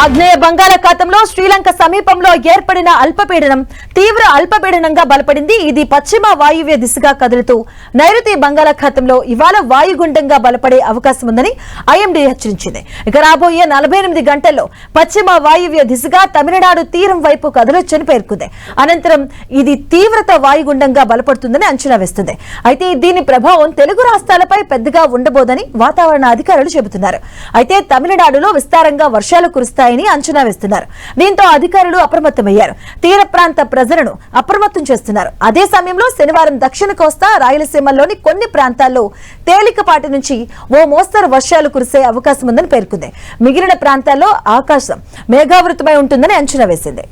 ఆగ్నేయ బంగాళాఖాతంలో శ్రీలంక సమీపంలో ఏర్పడిన అల్పపీడనం తీవ్ర అల్పపీడనంగా బలపడింది. ఇది పశ్చిమ వాయువ్య దిశగా కదులుతూ నైరుతి బంగాళాఖాతంలో ఇవాళ వాయుగుండంగా బలపడే అవకాశం ఉందని ఐఎండీ హెచ్చరించింది. ఇక రాబోయే నలభై ఎనిమిది గంటల్లో పశ్చిమ వాయువ్య దిశగా తమిళనాడు తీరం వైపు కదలొచ్చని పేర్కొంది. అనంతరం ఇది తీవ్రత వాయుగుండంగా బలపడుతుందని అంచనా వేస్తుంది. అయితే దీని ప్రభావం తెలుగు రాష్ట్రాలపై పెద్దగా ఉండబోదని వాతావరణ అధికారులు చెబుతున్నారు. అయితే తమిళనాడులో విస్తారంగా వర్షాలు కురుస్తాయి. ఉంటాయని అంచనా వేస్తున్నారు. దీంతో అధికారులు అప్రమత్తమయ్యారు. తీర ప్రాంత ప్రజలను అప్రమత్తం చేస్తున్నారు. అదే సమయంలో శనివారం దక్షిణ కోస్తా రాయలసీమలోని కొన్ని ప్రాంతాల్లో తేలికపాటి నుంచి ఓ మోస్తరు వర్షాలు కురిసే అవకాశం ఉందని పేర్కొంది. మిగిలిన ప్రాంతాల్లో ఆకాశం మేఘావృతమై ఉంటుందని అంచనా వేసింది.